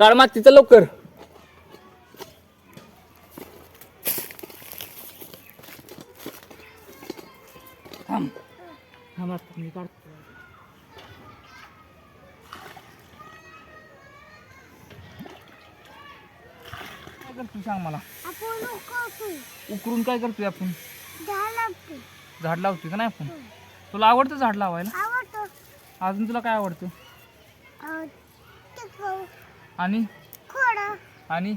काळ मातीचं लवकर. थांब. थांब आता मी काढतो. काय करतो सांग मला? उकरून काय करतोय आपण? झाड लावतोय का नाही आपण? तुला आवडतं झाड लावायला? आवडतो. अजून तुला काय आवडतं? आणि? आणि?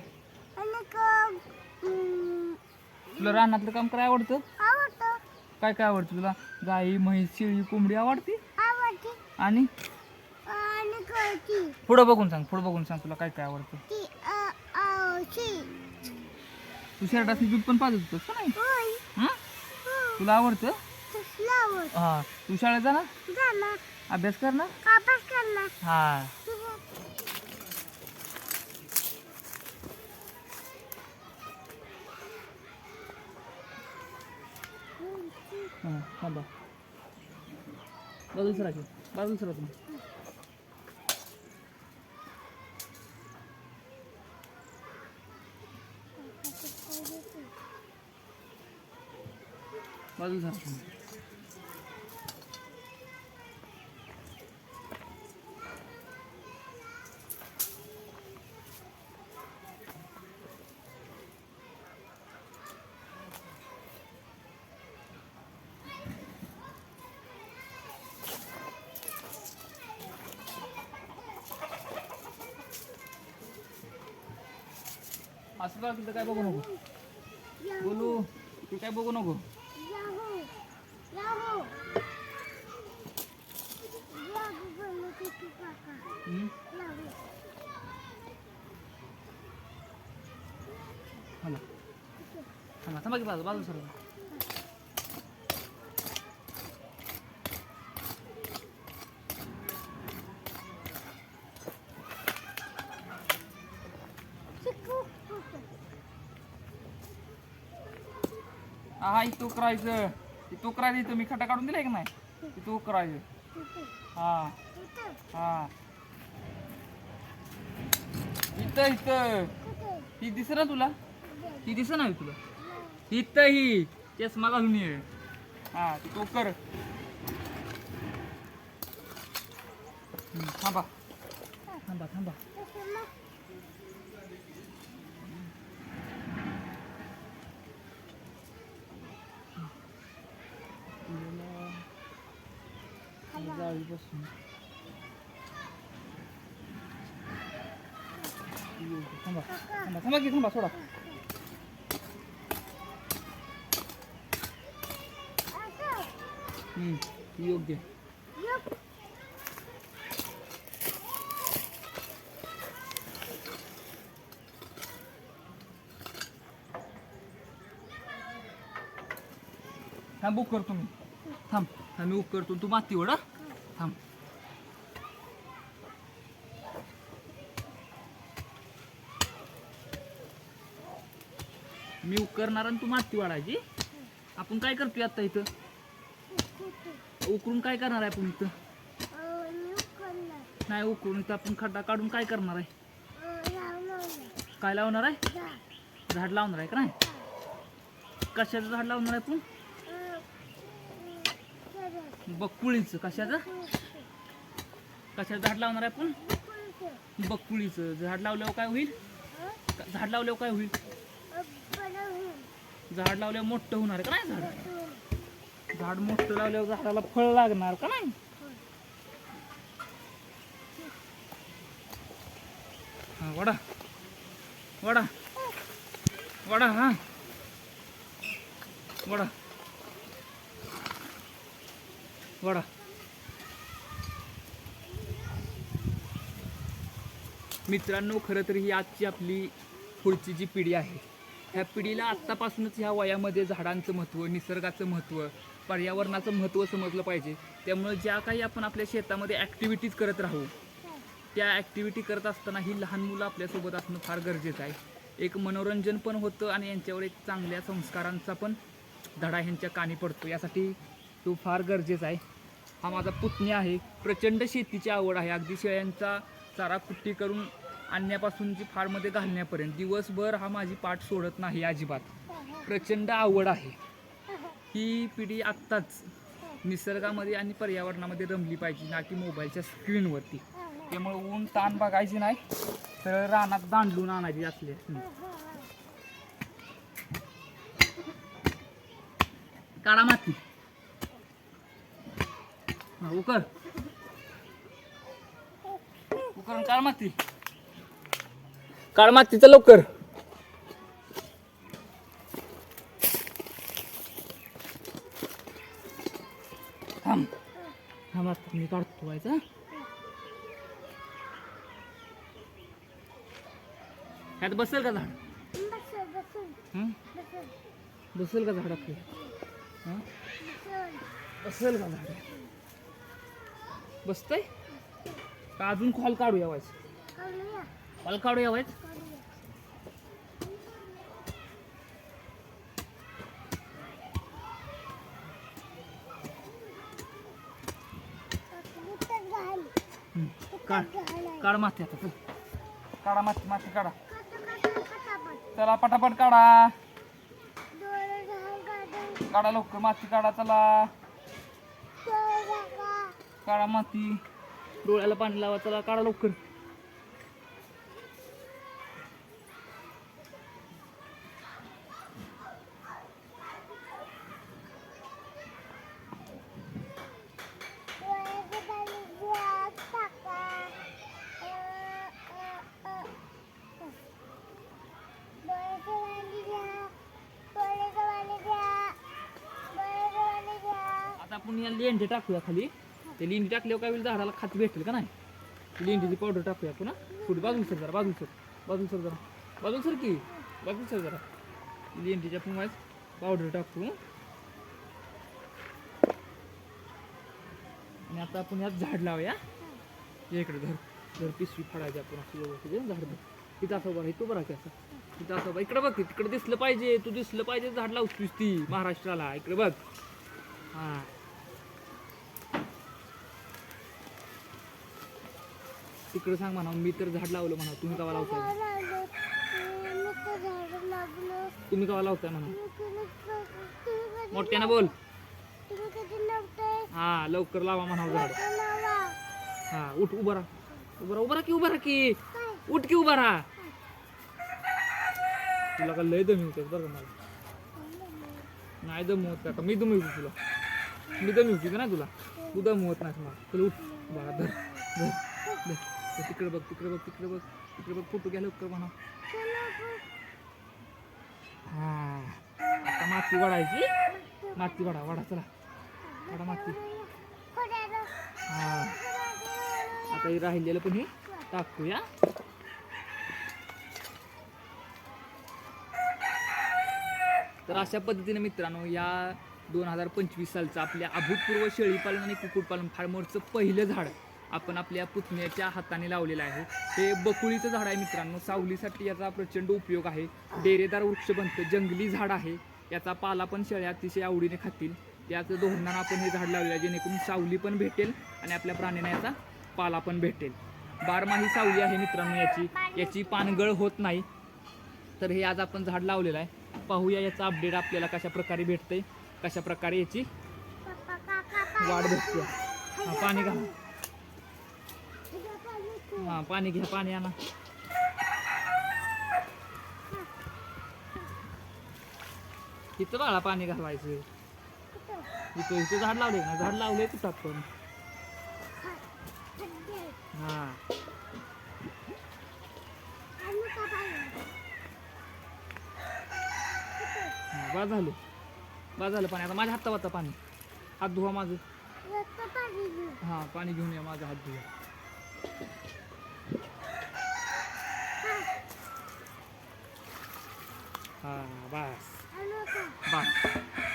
तुला रानातलं काम करायला आवडतं? आवडतो. काय काय आवडतं तुला? गाई म्हैस शेळी कोंबडी आवडते? आणि? पुढं बघून सांग पुढं बघून सांग तुला काय काय आवडतं. ती अं, अं, शी. तू शर्टातली दूध पण पाजत होतस का नाही? होय. हं? हो. तुला आवडतं? हा. तू शाळेत जा ना जाणार अभ्यास कर ना कापास करणार हा हा थांबा बाजूला सरा की बाजूला सरा तुम्ही बाजूला सरा तुम्ही असं का तिथं काय बघू नको? बोलू तू काय बघू नको? थांबा थांबा की बाजू बाजू सर हा इथं करायचं इथं उकरायचं इथं मी खटा काढून दिलाय की नाही? इथं करायचं हा. हा. इथं इथं. ही दिस ना तुला? ही दिस ना तुला? इथं ही. चष्मा घालून ये. हा तू तो कर थांबा. थांबा थांबा. तसं मग थांबा थांबा थांबा की थांबा सोडा. योग्य. थांब बुक करतो मी थांब थांब मी बुक करतो. तू माती वडा थांब मी उकरणार करणार आणि तू माती वाढायची. आपण काय करतोय आता इथं? उकरून काय करणार आहे आपण इथं? नाही उकरून इथं आपण खड्डा काढून काय करणार आहे? काय लावणार आहे? झाड लावणार आहे का नाही? कशाचं झाड लावणार आहे आपण? बकुळीचं कशाचं? कशाचं झाड लावणार आहे आपण बकुळीचं झाड लावल्यावर काय होईल? झाड लावल्यावर काय होईल? झाड लावल्यावर मोठं होणार का नाही झाड? झाड मोठं लावल्यावर झाडाला फळ लागणार का नाही? हा वडा. वडा. वडा हा. वडा. वडा मित्रांनो खरं तर ही आजची आपली पुढची जी पिढी आहे ह्या पिढीला आत्तापासूनच ह्या वयामध्ये झाडांचं महत्त्व निसर्गाचं महत्त्व पर्यावरणाचं महत्त्व समजलं पाहिजे. त्यामुळे ज्या काही आपण आपल्या शेतामध्ये ॲक्टिव्हिटीज करत राहू त्या ॲक्टिव्हिटी करत असताना ही लहान मुलं आपल्यासोबत असणं फार गरजेचं आहे. एक मनोरंजन पण होतं आणि यांच्यावर एक चांगल्या संस्कारांचा पण धडा ह्यांच्या कानी पडतो. यासाठी तो फार गरजेचा आहे. हा माझा पुतणी आहे. प्रचंड शेतीची आवड आहे. अगदी शेळ्यांचा चारा कुट्टी करून आणण्यापासूनची फार्ममध्ये घालण्यापर्यंत. दिवसभर हा माझी पाठ सोडत नाही अजिबात. प्रचंड आवड आहे. ही पिढी आत्ताच निसर्गामध्ये आणि पर्यावरणामध्ये रमली पाहिजे ना की मोबाईलच्या स्क्रीनवरती. त्यामुळे ऊन ताण बघायची नाही तर रानात दांडलून आणायची असले. काळा माती. उकर. उकर काढ माती. काढ मातीचं लवकर. थांब. थांब आता मी काढतो व्हायचा ह्यात बसेल का झाड? हं? बसेल का झाड हं? बसेल का झाड? बसतंय? का अजून कॉल काढूया व्हायचं काढूया काढूया व्हायचं काढूया काढ काढ माती आता काढा माती माती काढा. चला पटापट काढा. काढा लवकर माती काढा चला. झाका. काढा माती डोळ्याला पाणी लावा चला काढा लवकर डोळ्याचे पाणी घ्या, टाका. अ, अ, अ. डोळ्याचे पाणी घ्या. डोळ्याचे पाणी घ्या. डोळ्याचे पाणी घ्या. आता आपण या लेंडी टाकूया खाली ते लेंडी टाकल्यावर काय होईल? झाडाला खात भेटेल का नाही? लेंडीची पावडर टाकूया आपण पुढे बाजूला सर जरा बाजूला सर बाजूला सर जरा. बाजूला सर की? बाजूला सर जरा. लेंडीच्या आपण पावडर टाकू. आणि आता आपण यात झाड लावूया. इकडे धर धर पिशवी फाडायची आपण असं झाड धर. तिथं असं बघा तू बरा की असं. तिथं असं बघ इकडे बघ तिकडे दिसलं पाहिजे तू दिसलं पाहिजे झाड लावतोस ती महाराष्ट्राला. इकडे बघ. हां. तिकडं सांग म्हणा मी तर झाड लावलं म्हणा तुम्ही कवा लावताय? तुम्ही कवा लावताय म्हणा मोठ्यानं बोल. हा लवकर लावा म्हणा झाड. हा उठ उभा राहा. उभा राहा उभा राहा की उभा राहा की. उठ की उभा राहा. तुला का लय दमी होते बरं का मला. नाही दम होत का मी दमी होती तुला. मी दमी होती का ना तुला? तू दम होत नाही मला. तुला उठ बघा धर धर धर. तिकडे बघ तिकडे बघ तिकडे बघ तिकडे बघ फोटो घ्या लवकर म्हणा. हा आता माती वाढायची. माती वाढा वाढा चला. वाढा माती. हा. आता हे राहिलेलं पण हे टाकूया. तर अशा पद्धतीने मित्रांनो या दोन हजार पंचवीस सालचं आपल्या अभूतपूर्व शेळीपालन आणि कुक्कुटपालन फार्मरचं पहिलं झाड आपण आपल्या पुतण्याच्या हाताने लावलेलं आहे. हे बकुळीचं झाड आहे मित्रांनो. सावलीसाठी याचा प्रचंड उपयोग आहे. डेरेदार वृक्ष बनतं. जंगली झाड आहे. याचा पाला पण शेळ्या अतिशय आवडीने खातील. त्याच धोरणानं आपण हे झाड लावलेलं आहे. जेणेकरून सावली पण भेटेल आणि आपल्या प्राण्यांना याचा पाला पण भेटेल. बारमाही सावली आहे मित्रांनो याची. याची पानगळ होत नाही. तर हे आज आपण झाड लावलेलं आहे. पाहूया याचा अपडेट आपल्याला कशा प्रकारे भेटतंय. कशा प्रकारे याची वाढ भेटते. हा पाणी घाला. हा पाणी घ्या पाणी आणा. इथं बाळा पाणी घालवायचं? इथं इथं झाड लावले ना झाड लावलंय कुठं पाणी? हा. बा झालं. बा झालं पाणी. आता माझ्या हातावर आता पाणी. हात धुवा माझं. हा पाणी घेऊन या माझा हात धुवा. हां बस बस